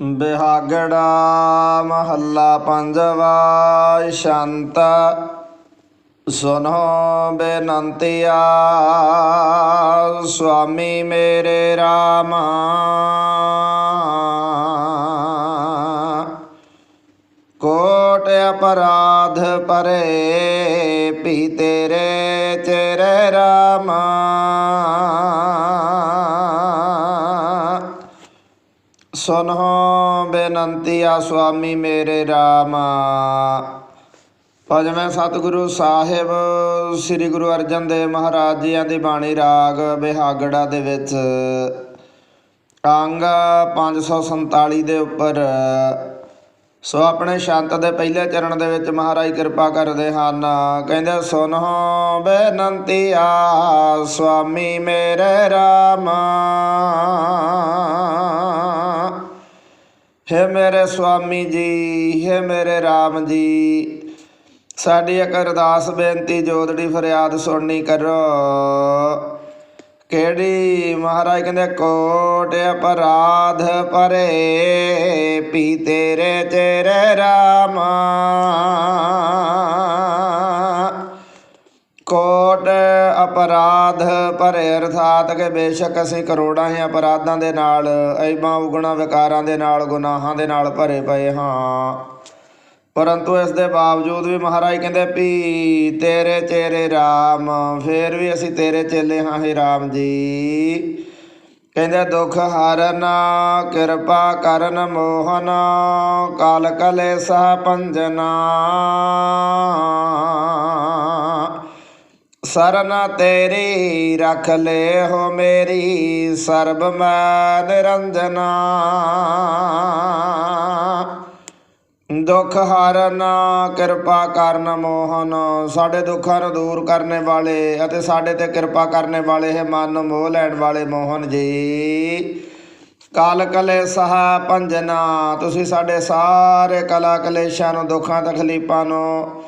ਬਿਹਾਗੜਾ ਮਹੱਲਾ ਪੰਜਵਾ, ਸ਼ੰਤ ਸੁਨੋ ਬੇਨੰਤੀਆ, ਸੁਆਮੀ ਮੇਰੇ RAM ਕੋਟ ਅਪਰਾਧ ਪਰੇ ਪੀ ਤੇਰੇ ਤੇਰੇ ਚਿਹਰੇ ਰਾਮ ਬੇਨੰਤੀ ਆ ਸੁਆਮੀ ਮੇਰੇ RAM ਪੰਜਵੇਂ ਸਤਿਗੁਰੂ ਸਾਹਿਬ, ਸ੍ਰੀ ਗੁਰੂ ਅਰਜਨ ਦੇਵ ਮਹਾਰਾਜ ਜੀਆਂ ਦੀ ਬਾਣੀ ਰਾਗ ਬਿਹਾਗੜਾ ਦੇ ਵਿੱਚ। ਅੰਗ 547 ਦੇ ਉੱਪਰ। ਸੋ ਆਪਣੇ ਸ਼ੰਤ ਦੇ ਪਹਿਲੇ ਚਰਨ ਦੇ ਵਿੱਚ ਮਹਾਰਾਜ ਕਿਰਪਾ ਕਰਦੇ ਹਨ। ਕਹਿੰਦੇ ਸੁਣਹੋਂ ਬੇਨੰਤੀ ਆ ਸੁਆਮੀ ਮੇਰੇ RAM ਹੈ ਮੇਰੇ ਸੁਆਮੀ ਜੀ, ਹੈ ਮੇਰੇ RAM ਜੀ। ਸਾਡੀ ਇੱਕ ਅਰਦਾਸ ਬੇਨਤੀ ਜੋਦੜੀ ਫਰਿਆਦ ਸੁਣਨੀ ਕਰੋ। ਕਿਹੜੀ? ਮਹਾਰਾਜ ਕਹਿੰਦੇ, ਕੋਟ ਅਪਰਾਧ ਪਰੇ ਪੀ ਤੇਰੇ ਤੇਰੇ RAM ਕੋਟ ਅਪਰਾਧ ਭਰੇ ਅਰਥਾਤ ਕਿ ਬੇਸ਼ੱਕ ਅਸੀਂ ਕਰੋੜਾਂ ਹੀ ਅਪਰਾਧਾਂ ਦੇ ਨਾਲ ਐਬਾਂ ਉਗਣਾ ਵਿਕਾਰਾਂ ਦੇ ਨਾਲ, ਗੁਨਾਹਾਂ ਦੇ ਨਾਲ ਭਰੇ ਪਏ ਹਾਂ। ਪਰੰਤੂ ਇਸ ਦੇ ਬਾਵਜੂਦ ਵੀ ਮਹਾਰਾਜ ਕਹਿੰਦੇ ਵੀ ਤੇਰੇ ਚਿਹਰੇ RAM ਫੇਰ ਵੀ ਅਸੀਂ ਤੇਰੇ ਚੇਲੇ ਹਾਂ ਹੀ RAM ਜੀ। ਕਹਿੰਦੇ, ਦੁੱਖ ਹਰਨ, ਕਿਰਪਾ ਕਰਨ, ਮੋਹਨ, ਕਾਲ ਕਲੇਸਾ, ਪੰਜਨਾ। ਸਰਨ ਤੇਰੀ ਰਖ ਲੈ ਹੋ ਮੇਰੀ ਸਰਬ ਮੈਂ ਨਿਰੰਜਨਾ ਦੁੱਖ ਹਰਨਾ ਕਿਰਪਾ ਕਰਨ ਮੋਹਨ, ਸਾਡੇ ਦੁੱਖਾਂ ਨੂੰ ਦੂਰ ਕਰਨੇ ਵਾਲੇ ਅਤੇ ਸਾਡੇ ਤੇ ਕਿਰਪਾ ਕਰਨੇ ਵਾਲੇ ਹੈ ਮਨ ਨੂੰ ਮੋਹ ਲੈਣ ਵਾਲੇ ਮੋਹਨ ਜੀ। ਕਾਲ ਕਲੇ ਸਹ ਪੰਜਨਾ, ਤੁਸੀਂ ਸਾਡੇ ਸਾਰੇ ਕਲਾ ਕਲੇਸ਼ਾਂ ਨੂੰ, ਦੁੱਖਾਂ ਤਕਲੀਫਾਂ ਨੂੰ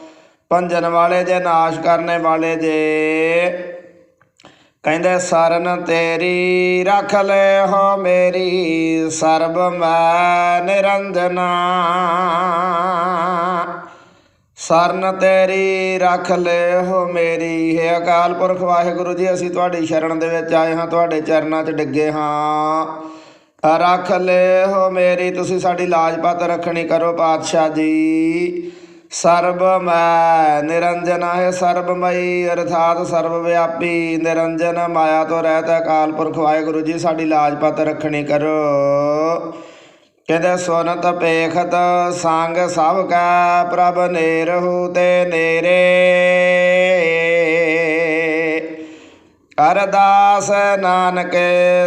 ਭੰਜਨ ਵਾਲੇ ਜੇ ਨਾਸ਼ ਕਰਨੇ ਵਾਲੇ ਜੇ ਕਹਿੰਦੇ, ਸਰਨ ਤੇਰੀ ਰੱਖ ਲੈ, ਹੋ ਮੇਰੀ ਸਰਬ, ਮੈਂ ਨਿਰੰਜਨਾ। ਸਰਨ ਤੇਰੀ ਰੱਖ ਲੈ, ਹੋ ਮੇਰੀ। ਹੈ ਅਕਾਲ ਪੁਰਖ ਵਾਹਿਗੁਰੂ ਜੀ, ਅਸੀਂ ਤੁਹਾਡੀ ਸ਼ਰਨ ਦੇ ਵਿੱਚ ਆਏ ਹਾਂ, ਤੁਹਾਡੇ ਚਰਨਾਂ 'ਚ ਡਿੱਗੇ ਹਾਂ। ਰੱਖ ਲੈ, ਹੋ ਮੇਰੀ, ਤੁਸੀਂ ਸਾਡੀ ਲਾਜਪਤ ਰੱਖਣੀ ਕਰੋ ਪਾਤਸ਼ਾਹ ਜੀ। ਸਰਬ ਮੈਂ ਨਿਰੰਜਨ ਹੈ ਸਰਬਮਈ, ਅਰਥਾਤ ਸਰਬ ਵਿਆਪੀ ਨਿਰੰਜਨ ਮਾਇਆ ਤੋਂ ਰਹਿਤ ਅਕਾਲ ਪੁਰਖ ਵਾਹਿਗੁਰੂ ਜੀ, ਸਾਡੀ ਲਾਜਪਤ ਰੱਖਣੀ ਕਰੋ। ਕਹਿੰਦੇ ਸੁਨਤ ਪੇਖਤ ਸੰਗ ਸਭ ਕਾ ਪ੍ਰਭ ਨੇਰਹੁ ਤੇ ਨੇਰੇ। ਅਰਦਾਸ ਨਾਨਕ,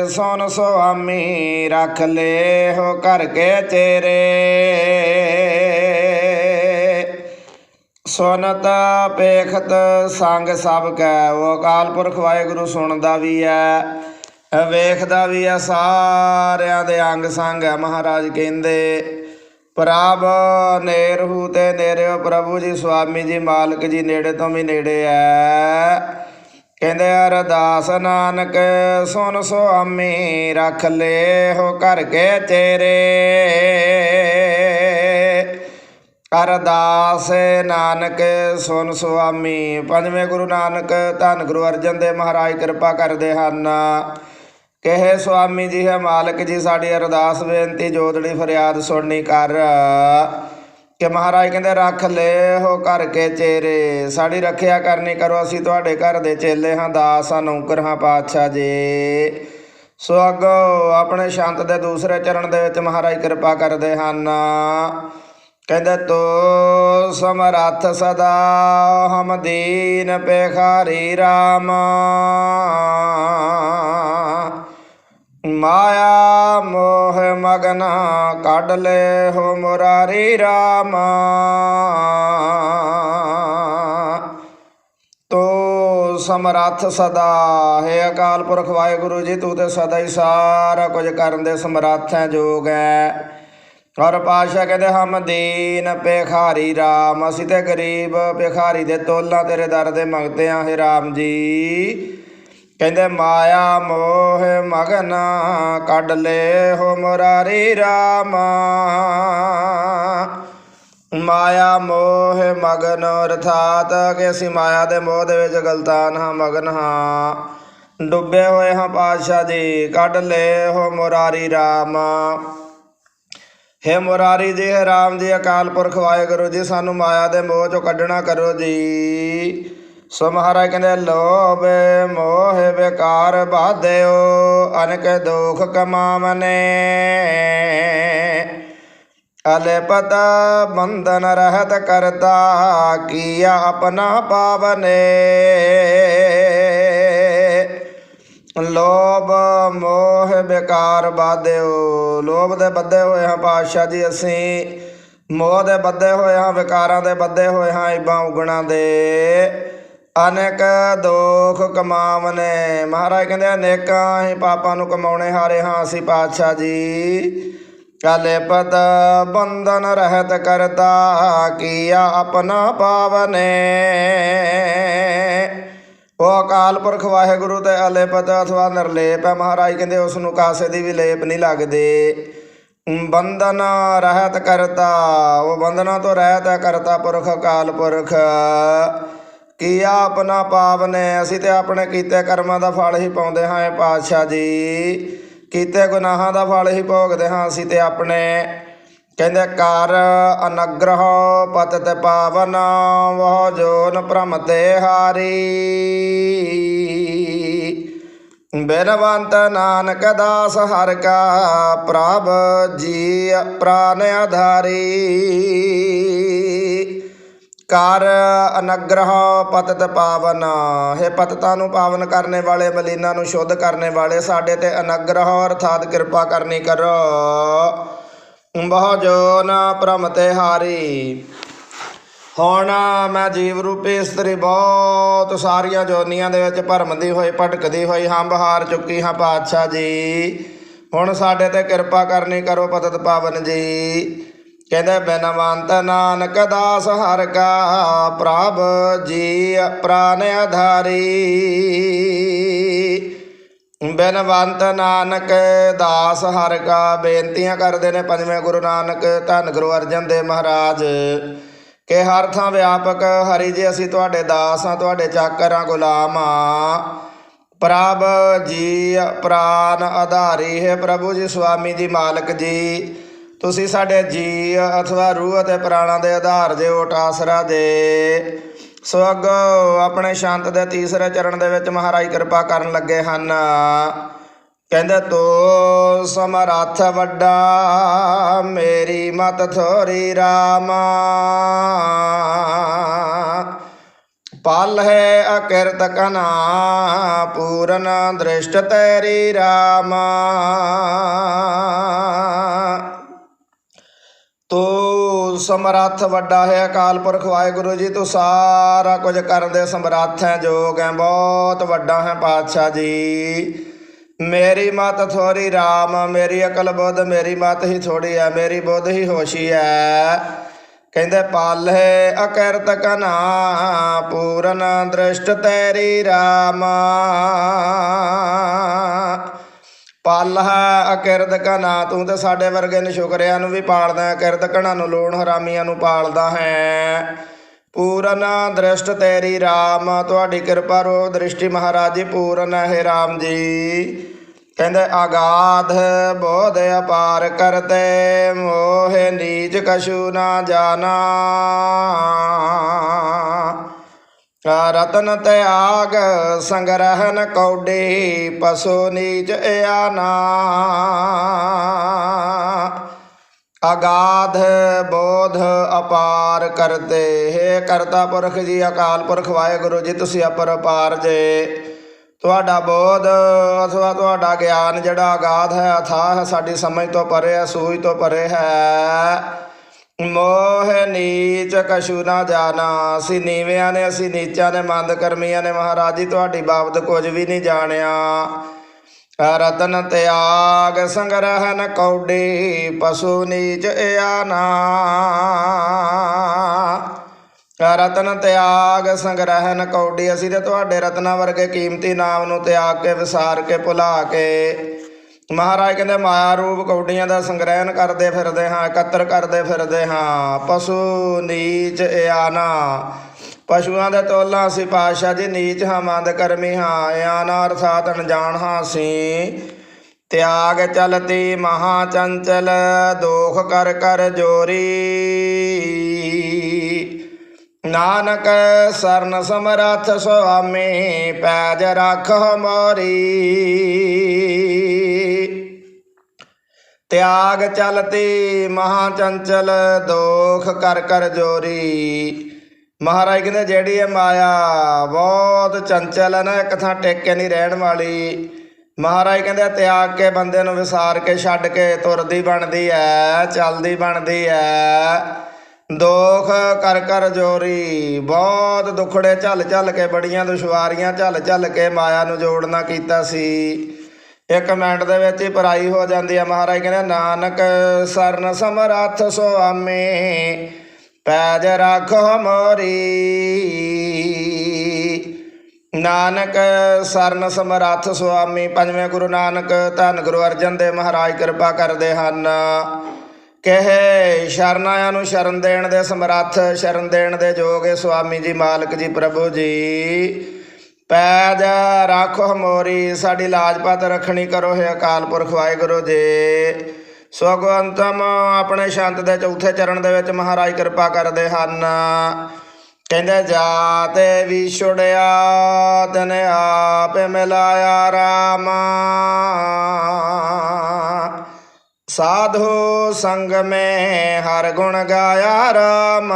ਸੁਨ ਸੁਆਮੀ, ਰੱਖ ਲੇ ਹੋ ਕਰਕੇ ਚੇਰੇ। ਸੁਨਤ ਪੇਖਤ ਸੰਗ ਸਭ ਕੈ, ਉਹ ਅਕਾਲ ਪੁਰਖ ਵਾਹਿਗੁਰੂ ਸੁਣਦਾ ਵੀ ਹੈ ਵੇਖਦਾ ਵੀ ਹੈ ਸਾਰਿਆਂ ਦੇ ਅੰਗ ਸੰਗ ਹੈ ਮਹਾਰਾਜ ਕਹਿੰਦੇ, ਪ੍ਰਭ ਨੇਰਹੂ ਤੇ ਨੇਰਿਓ, ਪ੍ਰਭੂ ਜੀ, ਸੁਆਮੀ ਜੀ, ਮਾਲਕ ਜੀ, ਨੇੜੇ ਤੋਂ ਵੀ ਨੇੜੇ ਹੈ ਕਹਿੰਦੇ, ਅਰਦਾਸ ਨਾਨਕ, ਸੁਨ ਸੁਆਮੀ, ਰੱਖ ਲੈ ਹੋ ਕਰਕੇ ਤੇਰੇ ਅਰਦਾਸ ਨਾਨਕ ਸੁਨ ਸੁਆਮੀ, ਪੰਜਵੇਂ ਗੁਰੂ ਨਾਨਕ, ਧੰਨ ਗੁਰੂ ਅਰਜਨ ਦੇਵ ਮਹਾਰਾਜ, ਕਿਰਪਾ ਕਰਦੇ ਹਨ। ਕਹੇ ਸੁਆਮੀ ਜੀ ਹੈ ਮਾਲਕ ਜੀ, ਸਾਡੀ ਅਰਦਾਸ ਬੇਨਤੀ ਜੋਦੜੀ ਫਰਿਆਦ ਸੁਣਨੀ ਕਰ। ਕਿ ਮਹਾਰਾਜ ਕਹਿੰਦੇ, ਰੱਖ ਲੈ ਹੋ ਘਰ ਕੇ ਚੇਰੇ, ਸਾਡੀ ਰੱਖਿਆ ਕਰਨੀ ਕਰੋ, ਅਸੀਂ ਤੁਹਾਡੇ ਘਰ ਦੇ ਚੇਲੇ ਹਾਂ, ਦਾਸ ਹਾਂ, ਨੌਕਰ ਹਾਂ, ਪਾਤਸ਼ਾਹ ਜੀ। ਸੋ ਅੱਗੋਂ ਆਪਣੇ ਸ਼ਾਂਤ ਦੇ ਦੂਸਰੇ ਚਰਨ ਦੇ ਵਿੱਚ ਮਹਾਰਾਜ ਕਿਰਪਾ ਕਰਦੇ ਹਨ। ਤੋ ਸਮਰੱਥ ਸਦਾ, ਹਮ ਦੀਨ ਪੇਖਾਰੀ RAM ਮਾਇਆ, ਮੋਹ, ਮਗਨ ਕੱਢ ਲੈ ਹੋ ਮੁਰਾਰੀ RAM ਤੋ ਸਮਰੱਥ ਸਦਾ, ਹੈ ਅਕਾਲ ਪੁਰਖ ਵਾਹਿਗੁਰੂ ਜੀ, ਤੂੰ ਤੇ ਸਦਾ ਹੀ ਸਾਰਾ ਕੁਝ ਕਰਨ ਦੇ ਸਮਰੱਥ ਹੈ, ਜੋਗ ਹੈ। ਔਰ ਪਾਸ਼ਾ ਕਹਿੰਦੇ, ਹਮ ਦੀਨ ਭਿਖਾਰੀ RAM ਅਸੀਂ ਤੇ ਗਰੀਬ ਭਿਖਾਰੀ ਦੇ ਤੋਲਾ ਤੇਰੇ ਦਰ ਦੇ ਮੰਗਦੇ ਆਂ, ਹੈ RAM ਜੀ। ਕਹਿੰਦੇ, ਮਾਇਆ ਮੋਹ ਮਗਨ ਕੱਢ ਲੈ ਹੋ ਮੁਰਾਰੀ ਰਾਮ। ਮਾਇਆ ਮੋਹ ਮਗਨ ਅਰਥਾਤ ਕਿ ਅਸੀਂ ਮਾਇਆ ਦੇ ਮੋਹ ਦੇ ਵਿੱਚ ਗਲਤਾਨ ਹਾਂ, ਮਗਨ ਹਾਂ। ਡੁੱਬੇ ਹੋਏ ਹਾਂ ਪਾਤਸ਼ਾਹ ਜੀ, ਕੱਢ ਲੈ ਹੋ ਮੁਰਾਰੀ ਰਾਮ। ਹੇ ਮੁਰਾਰੀ ਜੀ ਹੈ ਰਾਮ ਜੀ ਅਕਾਲ ਪੁਰਖ ਵਾਹਿਗੁਰੂ ਜੀ, ਸਾਨੂੰ ਮਾਇਆ ਦੇ ਮੋਹ ਚੋਂ ਕੱਢਣਾ ਕਰੋ ਜੀ। ਸੋ ਮਹਾਰਾਜ ਕਹਿੰਦੇ, ਲੋਭ ਮੋਹ ਵਿਕਾਰ ਬਾਧਿਓ ਅਨਕ ਦੁਖ ਕਮਾਵਨੇ। ਪਤਾ ਬੰਧਨ ਰਹਿਤ ਕਰਤਾ, ਕੀਆ ਆਪਣਾ ਪਾਵਨੇ। ਲੋਭ ਮੋਹ ਬੇਕਾਰ ਬਾਧਿਓ ਲੋਭ ਦੇ ਬੱਧੇ ਹੋਏ ਹਾਂ ਪਾਤਸ਼ਾਹ ਜੀ ਅਸੀਂ। ਮੋਹ ਦੇ ਬੱਧੇ ਹੋਏ ਹਾਂ, ਵਿਕਾਰਾਂ ਦੇ ਬੱਧੇ ਹੋਏ ਹਾਂ, ਇਬਾਂ ਉਗਣਾ ਦੇ। ਅਨੇਕ ਦੁੱਖ ਕਮਾਵਨੇ। ਮਹਾਰਾਜ ਕਹਿੰਦੇ, ਅਨੇਕਾਂ ਹੀ ਪਾਪਾਂ ਨੂੰ ਕਮਾਉਣੇ ਹਾਰੇ ਹਾਂ ਅਸੀਂ ਪਾਤਸ਼ਾਹ ਜੀ। ਕਾਲੇ ਪਤ ਬੰਧਨ ਰਹਿਤ ਕਰਤਾ, ਕੀਆ ਆਪਣਾ ਪਾਵਨੇ। ਉਹ ਅਕਾਲ ਪੁਰਖ ਵਾਹਿਗੁਰੂ ਤੇ ਅਲੇਪਤ ਅਥਵਾ ਨਿਰਲੇਪ ਹੈ ਮਹਾਰਾਜ, ਕਹਿੰਦੇ ਉਸ ਨੂੰ ਕਾਸੇ ਦੀ ਵੀ ਲੇਪ ਨਹੀਂ ਲੱਗਦੇ। ਬੰਧਨ ਰਹਿਤ ਕਰਤਾ, ਉਹ ਬੰਧਨਾਂ ਤੋਂ ਰਹਿਤ ਹੈ ਕਰਤਾ ਪੁਰਖ, ਅਕਾਲ ਪੁਰਖ। ਕੀਆ ਆਪਣਾ ਪਾਵਨੇ ਅਸੀਂ ਤੇ ਆਪਣੇ ਕੀਤੇ ਕਰਮਾਂ ਦਾ ਫਲ ਹੀ ਪਾਉਂਦੇ ਹਾਂ ਇਹ ਪਾਤਸ਼ਾਹ ਜੀ। ਕੀਤੇ ਗੁਨਾਹਾਂ ਦਾ ਫਲ ਹੀ ਭੋਗਦੇ ਹਾਂ, ਅਸੀਂ ਤੇ ਆਪਣੇ ਕਹਿੰਦੇ ਕਰ ਅਨਗ੍ਰਹ ਪਤਤ ਪਾਵਨ, ਵਹ ਜੋਨ ਭ੍ਰਮ ਤੇ ਹਾਰੀ। ਬੇਨਵੰਤ ਨਾਨਕ ਦਾਸ ਹਰ ਕਾ ਪ੍ਰਭ ਜੀ ਪ੍ਰਾਨ ਆਧਾਰੀ ਕਰ ਅਨਗ੍ਰਹ ਪਤਤ ਪਾਵਨ, ਹੈ ਪਤਤਾ ਨੂੰ ਪਾਵਨ ਕਰਨੇ ਵਾਲੇ, ਮਲੀਨਾ ਨੂੰ ਸ਼ੁੱਧ ਕਰਨੇ ਵਾਲੇ, ਸਾਡੇ ਤੇ ਅਨਗ੍ਰਹ, ਅਰਥਾਤ ਕਿਰਪਾ ਕਰਨੀ ਕਰੋ। ਬਹੁ ਜੋਨ ਭ੍ਰਮ ਤੇ ਹਾਰੀ। ਹੁਣ ਮੈਂ ਜੀਵ ਰੂਪੀ ਇਸਤਰੀ ਬਹੁਤ। ਸਾਰੀਆਂ ਜੋਨੀਆਂ ਦੇ ਵਿੱਚ ਭਰਮਦੀ ਹੋਈ, ਭਟਕਦੀ ਹੋਈ ਹੰਬ ਹਾਰ ਚੁੱਕੀ, ਹਾਂ ਪਾਤਸ਼ਾਹ ਜੀ। ਹੁਣ ਸਾਡੇ ਤੇ ਕਿਰਪਾ ਕਰਨੀ ਕਰੋ ਪਤਤ ਪਾਵਨ ਜੀ। ਕਹਿੰਦੇ, ਬੇਨਵੰਤ ਨਾਨਕ ਦਾਸ ਹਰ ਕਾ ਪ੍ਰਭ ਜੀ, ਪ੍ਰਾਨ ਆਧਾਰੀ ਬਿਨਵੰਤ ਨਾਨਕ ਦਾਸ ਹਰ ਕਾ ਬੇਨਤੀਆਂ ਕਰਦੇ ਨੇ ਪੰਜਵੇਂ ਗੁਰੂ ਨਾਨਕ, ਧੰਨ ਗੁਰੂ ਅਰਜਨ ਦੇਵ ਮਹਾਰਾਜ। ਕਿ ਹਰ ਥਾਂ ਵਿਆਪਕ ਹਰੀ ਜੀ, ਅਸੀਂ ਤੁਹਾਡੇ ਦਾਸ ਹਾਂ, ਤੁਹਾਡੇ ਚਾਕਰ ਹਾਂ, ਗੁਲਾਮ ਹਾਂ। ਪ੍ਰਭ ਜੀ ਪ੍ਰਾਨ ਆਧਾਰੀ ਹੈ, ਪ੍ਰਭੂ ਜੀ, ਸੁਆਮੀ ਜੀ, ਮਾਲਕ ਜੀ। ਤੁਸੀਂ ਸਾਡੇ ਜੀ ਅਥਵਾ ਰੂਹ ਅਤੇ ਪ੍ਰਾਣਾਂ ਦੇ ਆਧਾਰ ਦੇ ਓਟ ਆਸਰਾ ਦੇ। ਸੋ ਅੱਗੋਂ ਆਪਣੇ ਸ਼ਾਂਤ ਦੇ ਤੀਸਰੇ ਚਰਨ ਦੇ ਵਿੱਚ ਮਹਾਰਾਜ ਕਿਰਪਾ ਕਰਨ ਲੱਗੇ ਹਨ। ਕਹਿੰਦੇ, ਤੋ ਸਮਰੱਥ ਵੱਡਾ, ਮੇਰੀ ਮਤ ਥੋਰੀ ਰਾਮਾ। ਪਲ ਹੈ ਅਕਿਰਤ ਕਨਾ, ਪੂਰਨ ਦ੍ਰਿਸ਼ਟ ਤੇਰੀ ਰਾਮਾ। ਸਮਰੱਥ ਵੱਡਾ ਹੈ, ਅਕਾਲ ਪੁਰਖ ਵਾਹਿਗੁਰੂ ਜੀ, ਤੂੰ ਸਾਰਾ ਕੁਝ ਕਰਨ ਦੇ ਸਮਰੱਥ ਹੈ ਜੋਗ ਹੈ ਬਹੁਤ ਵੱਡਾ ਹੈ ਪਾਤਸ਼ਾਹ ਜੀ। ਮੇਰੀ ਮਤ ਥੋੜੀ RAM ਮੇਰੀ ਅਕਲ ਬੁੱਧ, ਮੇਰੀ ਮਤ ਹੀ ਥੋੜੀ ਹੈ ਮੇਰੀ ਬੁੱਧ ਹੀ ਹੋਸ਼ੀ ਹੈ ਕਹਿੰਦੇ, ਪਾਲੇ ਹੈ ਅਕਿਰਤ ਕਨਾ, ਪੂਰਨ ਦ੍ਰਿਸ਼ਟ ਤੇਰੀ RAM ਪਲ ਹੈ ਅਕਿਰਤ ਕਨਾ ਤੂੰ ਤਾਂ ਸਾਡੇ ਵਰਗੇ ਨਸ਼ੁਕਰਿਆਂ ਨੂੰ ਵੀ ਪਾਲਦਾ ਹੈ ਕਿਰਤ ਕਣਾ ਨੂੰ ਲੋਣ ਹਰਾਮੀਆਂ ਨੂੰ ਪਾਲਦਾ ਹੈ। ਪੂਰਨ ਦ੍ਰਿਸ਼ਟ ਤੇਰੀ RAM ਤੁਹਾਡੀ ਕਿਰਪਾ ਰੋ ਦ੍ਰਿਸ਼ਟੀ ਮਹਾਰਾਜ ਜੀ, ਪੂਰਨ ਹੈ RAM ਜੀ। ਕਹਿੰਦੇ ਆਗਾਧ ਬੋਧ ਅਪਾਰ ਕਰਤੇ, ਮੋਹ ਨੀਚ ਕਛੂ ਨਾ ਜਾਣਾ। ਰਤਨ ਤਿਆਗ ਸੰਗਰਹਨ ਕੌਡੀ ਪਸੋ ਨੀਚ ਇਆਨਾ। ਅਗਾਧ ਬੋਧ ਅਪਾਰ ਕਰਤੇ, ਹੈ ਕਰਤਾ ਪੁਰਖ ਜੀ, ਅਕਾਲ ਪੁਰਖ ਵਾਹਿਗੁਰੂ ਜੀ, ਤੁਸੀਂ ਅਪਰ ਅਪਾਰ ਜੇ। ਤੁਹਾਡਾ ਬੋਧ ਅਥਵਾ ਤੁਹਾਡਾ ਗਿਆਨ ਜਿਹੜਾ ਅਗਾਧ ਹੈ, ਅਥਾਹ ਸਾਡੀ ਸਮਝ ਤੋਂ ਪਰੇ ਹੈ, ਸੂਝ ਤੋਂ ਪਰੇ ਹੈ। ਮੋਹ ਨੀਚ ਕਛੂ ਨਾ ਜਾਣਾ। ਅਸੀਂ ਨੀਵਿਆਂ ਨੇ, ਅਸੀਂ ਨੀਚਾਂ ਨੇ, ਮੰਦ ਕਰਮੀਆਂ ਨੇ। ਮਹਾਰਾਜ ਜੀ, ਤੁਹਾਡੀ ਬਾਬਤ ਕੁਝ ਵੀ ਨਹੀਂ ਜਾਣਿਆ। ਰਤਨ ਤਿਆਗ ਸੰਗਰਹਨ ਕੌਡੀ, ਪਸ਼ੂ ਨੀਚ ਇਆਨਾ। ਰਤਨ ਤਿਆਗ ਸੰਗ੍ਰਹਿਨ ਕੌਡੀ, ਅਸੀਂ ਤੇ ਤੁਹਾਡੇ ਰਤਨਾਂ ਵਰਗੇ ਕੀਮਤੀ ਨਾਮ ਨੂੰ ਤਿਆਗ ਕੇ, ਵਿਸਾਰ ਕੇ, ਭੁਲਾ ਕੇ ਮਹਾਰਾਜ ਕਹਿੰਦੇ ਮਾਇਆ ਰੂਪ ਕੌਡੀਆਂ ਦਾ ਸੰਗ੍ਰਹਿਣ ਕਰਦੇ ਫਿਰਦੇ ਹਾਂ, ਇਕੱਤਰ ਕਰਦੇ ਫਿਰਦੇ ਹਾਂ। ਪਸ਼ੂ ਨੀਚ ਇਆਨਾ, ਪਸ਼ੂਆਂ ਦੇ ਤੋਲਾਂ ਅਸੀਂ ਪਾਸ਼ਾ ਜੀ ਨੀਚ ਹਾਂ, ਮੰਦ ਕਰਮੀ ਹਾਂ। ਇਆਨਾ ਅਰਥਾਤ ਅਣਜਾਣ ਹਾਂ ਅਸੀਂ। ਤਿਆਗ ਚਲਤੀ ਮਹਾ ਚੰਚਲ, ਦੋਖ ਕਰ ਕਰ ਜੋਰੀ। ਨਾਨਕ ਸਰਨ ਸਮਰਥ ਸੁਆਮੀ, ਪੈਜ ਰੱਖ ਮੋਰੀ। ਤਿਆਗ ਚਲਤੀ, ਮਹਾ ਚੰਚਲ ਦੋਖ ਕਰ ਕਰ ਜੋਰੀ। ਮਹਾਰਾਜ ਕਹਿੰਦੇ, ਜਿਹੜੀ ਇਹ ਮਾਇਆ ਬਹੁਤ ਚੰਚਲ ਹੈ ਨਾ, ਇੱਕ ਥਾਂ ਟਿਕ ਕੇ ਨਹੀਂ ਰਹਿਣ ਵਾਲੀ। ਮਹਾਰਾਜ ਕਹਿੰਦੇ, ਤਿਆਗ ਕੇ ਬੰਦੇ ਨੂੰ ਵਿਸਾਰ ਕੇ ਛੱਡ ਕੇ ਤੁਰਦੀ ਬਣਦੀ ਐ, ਚੱਲਦੀ ਬਣਦੀ ਐ। ਦੋਖ ਕਰ ਕਰ ਜੋਰੀ, ਬਹੁਤ ਦੁਖੜੇ ਝੱਲ ਝੱਲ ਕੇ, ਬੜੀਆਂ ਦੁਸ਼ਵਾਰੀਆਂ ਝੱਲ ਝੱਲ ਕੇ ਮਾਇਆ ਨੂੰ ਜੋੜਨਾ ਕੀਤਾ ਸੀ। ਇੱਕ ਮਿੰਟ ਦੇ ਵਿੱਚ ਹੀ ਪਰਾਈ ਹੋ ਜਾਂਦੀ ਹੈ ਮਹਾਰਾਜ ਕਹਿੰਦੇ, ਨਾਨਕ ਸਰਨ ਸਮਰੱਥ ਸੁਆਮੀ, ਪੈਜ ਰੱਖੋ ਮੋਰੀ ਨਾਨਕ ਸਰਨ ਸਮਰੱਥ ਸੁਆਮੀ, ਪੰਜਵੇਂ ਗੁਰੂ ਨਾਨਕ, ਧੰਨ ਗੁਰੂ ਅਰਜਨ ਦੇਵ ਮਹਾਰਾਜ ਕਿਰਪਾ ਕਰਦੇ ਹਨ। ਕਹੇ ਸ਼ਰਨ ਨੂੰ ਸ਼ਰਨ ਦੇਣ ਦੇ ਸਮਰੱਥ, ਸ਼ਰਨ ਦੇਣ ਦੇ ਜੋਗੇ ਸੁਆਮੀ ਜੀ, ਮਾਲਕ ਜੀ, ਪ੍ਰਭੂ ਜੀ। ਪੈਜ ਰੱਖੋ ਮੋਰੀ, ਸਾਡੀ ਲਾਜਪਤ ਰੱਖਣੀ ਕਰੋ ਹੈ ਅਕਾਲ ਪੁਰਖ ਵਾਹਿਗੁਰੂ ਜੀ। ਸਵਗਵੰਤਮ ਆਪਣੇ ਸ਼ੰਤ ਦੇ ਚੌਥੇ ਚਰਨ ਦੇ ਵਿੱਚ ਮਹਾਰਾਜ ਕਿਰਪਾ ਕਰਦੇ ਹਨ। ਕਹਿੰਦੇ, ਜਾਤੇ ਵੀ ਛੁੜਿਆ ਤਨ ਆਪ ਮਿਲਾਇਆ ਰਾਮ। ਸਾਧੂ ਸੰਗ ਮੈਂ ਹਰ ਗੁਣ ਗਾਇਆ ਰਾਮ।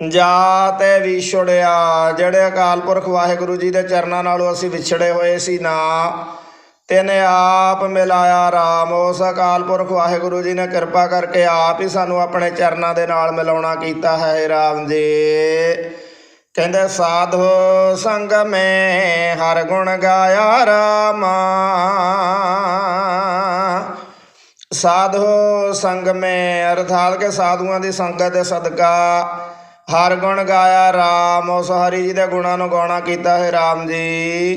ਜਾਤੇ ਵਿਛੜਿਆ, ਜਿਹੜੇ ਅਕਾਲ ਪੁਰਖ ਵਾਹਿਗੁਰੂ ਜੀ ਦੇ ਚਰਨਾਂ ਨਾਲੋਂ ਅਸੀਂ ਵਿਛੜੇ ਹੋਏ ਸੀ ਨਾ, ਤੈਨੇ ਆਪ ਮਿਲਾਇਆ ਰਾਮ, ਉਸ ਅਕਾਲ ਪੁਰਖ ਵਾਹਿਗੁਰੂ ਜੀ ਨੇ ਕਿਰਪਾ ਕਰਕੇ ਆਪ ਹੀ ਸਾਨੂੰ ਆਪਣੇ ਚਰਨਾਂ ਦੇ ਨਾਲ ਮਿਲਾਉਣਾ ਕੀਤਾ ਹੈ ਰਾਮ ਜੀ। ਕਹਿੰਦੇ, ਸਾਧੂ ਸੰਗ ਮੈਂ ਹਰ ਗੁਣ ਗਾਇਆ ਰਾਮ। ਸਾਧੂ ਸੰਗ ਮੈਂ, ਅਰਥਾਤ ਕੇ ਸਾਧੂਆਂ ਦੀ ਸੰਗਤ ਦੇ ਸਦਕਾ ਹਰ ਗੁਣ ਗਾਇਆ ਰਾਮ, ਉਸ ਹਰੀ ਜੀ ਦੇ ਗੁਣਾਂ ਨੂੰ ਗਾਉਣਾ ਕੀਤਾ ਹੈ ਰਾਮ ਜੀ।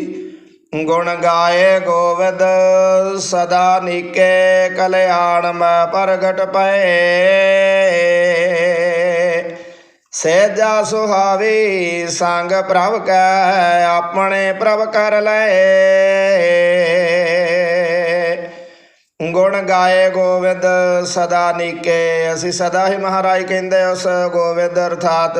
ਗੁਣ ਗਾਏ ਗੋਵਿੰਦ, ਸਦਾ ਨੀਕੇ ਕਲਿਆਣ ਮੈਂ ਪ੍ਰਗਟ ਪਏ। ਸੇਜਾ ਸੁਹਾਵੀ, ਸੰਗ ਪ੍ਰਭ ਕੈ, ਆਪਣੇ ਪ੍ਰਭ ਕਰ ਲਏ। ਗੁਣ ਗਾਏ ਗੋਵਿੰਦ ਸਦਾ ਨੀਕੇ। ਅਸੀਂ ਸਦਾ ਹੀ ਮਹਾਰਾਜ ਕਹਿੰਦੇ ਉਸ ਗੋਵਿੰਦ ਅਰਥਾਤ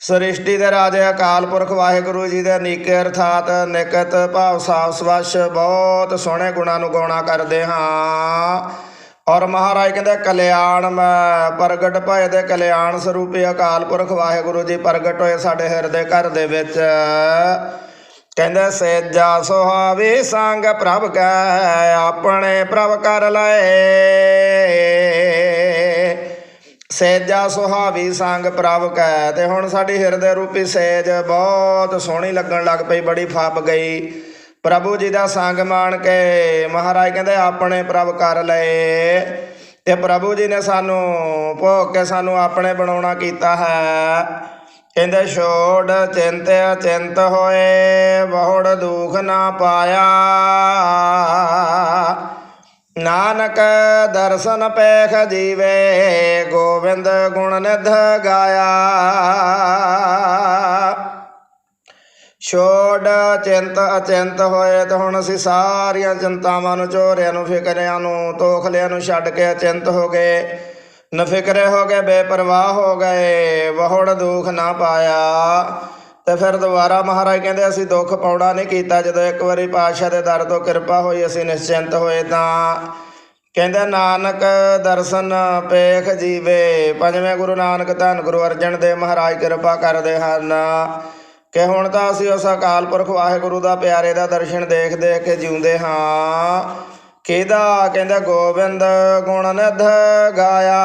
ਸ੍ਰਿਸ਼ਟੀ ਦੇ ਰਾਜੇ ਅਕਾਲ ਪੁਰਖ ਵਾਹਿਗੁਰੂ ਜੀ ਦੇ ਨੀਕੇ ਅਰਥਾਤ ਨਿਕਤ ਭਾਵ ਸਾਫ਼ ਸਵੱਛ ਬਹੁਤ ਸੋਹਣੇ ਗੁਣਾਂ ਨੂੰ ਗਾਉਣਾ ਕਰਦੇ ਹਾਂ। ਔਰ ਮਹਾਰਾਜ ਕਹਿੰਦੇ, ਕਲਿਆਣ ਮੈਂ ਪ੍ਰਗਟ ਭਏ ਦੇ ਕਲਿਆਣ ਸਰੂਪੀ ਅਕਾਲ ਪੁਰਖ ਵਾਹਿਗੁਰੂ ਜੀ ਪ੍ਰਗਟ ਹੋਏ ਸਾਡੇ ਹਿਰਦੇ ਘਰ ਦੇ ਵਿੱਚ। ਕਹਿੰਦੇ, ਸਹਿਜਾ ਸੁਹਾਵੇ ਸੰਗ ਪ੍ਰਭ ਕੈ, ਆਪਣੇ ਪ੍ਰਭ ਕਰ ਲਏ। ਸਹਿਜਾ ਸੁਹਾਵੀ ਸੰਗ ਪ੍ਰਭ ਕੈ, ਤੇ ਹੁਣ ਸਾਡੀ ਹਿਰਦੇ ਰੂਪੀ ਸੇਜ ਬਹੁਤ ਸੋਹਣੀ ਲੱਗਣ ਲੱਗ ਪਈ, ਬੜੀ ਫੱਬ ਗਈ। ਪ੍ਰਭੂ ਜੀ ਦਾ ਸੰਗ ਮਾਣ ਕੇ ਮਹਾਰਾਜ ਕਹਿੰਦੇ, ਆਪਣੇ ਪ੍ਰਭ ਕਰ ਲਏ। ਤੇ ਪ੍ਰਭੂ ਜੀ ਨੇ ਸਾਨੂੰ ਭੋਗ ਕੇ ਸਾਨੂੰ ਆਪਣੇ ਬਣਾਉਣਾ ਕੀਤਾ ਹੈ। ਕਹਿੰਦੇ, ਛੋੜ ਚਿੰਤ ਅਚਿੰਤ ਹੋਏ, ਬਹੁੜ ਦੁਖ ਨਾ ਪਾਇਆ। ਨਾਨਕ ਦਰਸ਼ਨ ਪੇਖ ਜੀਵੇ, ਗੋਬਿੰਦ ਗੁਣ ਨਿਧ ਗਾਇਆ। ਛੋੜ ਚਿੰਤ ਅਚਿੰਤ ਹੋਏ ਤਾਂ ਹੁਣ ਅਸੀਂ ਸਾਰੀਆਂ ਚਿੰਤਾਵਾਂ ਨੂੰ ਝੋਰਿਆਂ ਨੂੰ, ਫਿਕਰਿਆਂ ਨੂੰ, ਤੋਖਲਿਆਂ ਨੂੰ ਛੱਡ ਕੇ ਅਚਿੰਤ ਹੋ ਗਏ। ਨਫਿਕਰੇ ਹੋ ਗਏ, ਬੇਪਰਵਾਹ ਹੋ ਗਏ ਬਹੁੜ ਦੁੱਖ ਨਾ ਪਾਇਆ। ਤੇ ਫਿਰ ਦੁਬਾਰਾ ਮਹਾਰਾਜ ਕਹਿੰਦੇ, ਅਸੀਂ ਦੁੱਖ ਪਾਉਣਾ ਨਹੀਂ ਕੀਤਾ, ਜਦੋਂ ਇੱਕ ਵਾਰੀ ਪਾਤਸ਼ਾਹ ਦੇ ਦਰ ਤੋਂ ਕਿਰਪਾ ਹੋਈ, ਅਸੀਂ ਨਿਸ਼ਚਿੰਤ ਹੋਏ ਤਾਂ। ਕਹਿੰਦੇ, ਨਾਨਕ ਦਰਸ਼ਨ ਪੇਖ ਜੀਵੇ, ਪੰਜਵੇਂ ਗੁਰੂ ਨਾਨਕ ਧੰਨ ਗੁਰੂ ਅਰਜਨ ਦੇਵ ਮਹਾਰਾਜ ਕਿਰਪਾ ਕਰਦੇ ਹਨ। ਕਿ ਹੁਣ ਤਾਂ ਅਸੀਂ ਉਸ ਅਕਾਲ ਪੁਰਖ ਵਾਹਿਗੁਰੂ ਦਾ ਪਿਆਰੇ ਦਾ ਦਰਸ਼ਨ ਦੇਖ ਦੇਖ ਕੇ ਜਿਉਂਦੇ ਹਾਂ। ਕਿਹਦਾ? ਕਹਿੰਦਾ, ਗੋਬਿੰਦ ਗੁਣ ਨਿਧ ਗਾਇਆ।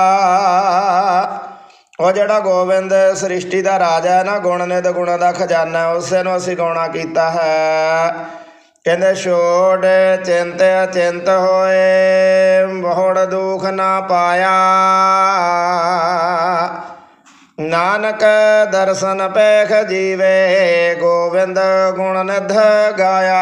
ਉਹ ਜਿਹੜਾ ਗੋਬਿੰਦ ਸ੍ਰਿਸ਼ਟੀ ਦਾ ਰਾਜਾ ਹੈ ਨਾ, ਗੁਣ ਨਿਧ ਗੁਣਾਂ ਦਾ ਖਜ਼ਾਨਾ ਉਸੇ ਨੂੰ ਅਸੀਂ ਗਾਉਣਾ ਕੀਤਾ ਹੈ। ਕਹਿੰਦੇ ਛੋੜ ਚਿੰਤ ਚਿੰਤ ਹੋਏ, ਬਹੁੜ ਦੁਖ ਨਾ ਪਾਇਆ। ਨਾਨਕ ਦਰਸ਼ਨ ਪੇਖ ਜੀਵੇ, ਗੋਬਿੰਦ ਗੁਣ ਨਿਧ ਗਾਇਆ।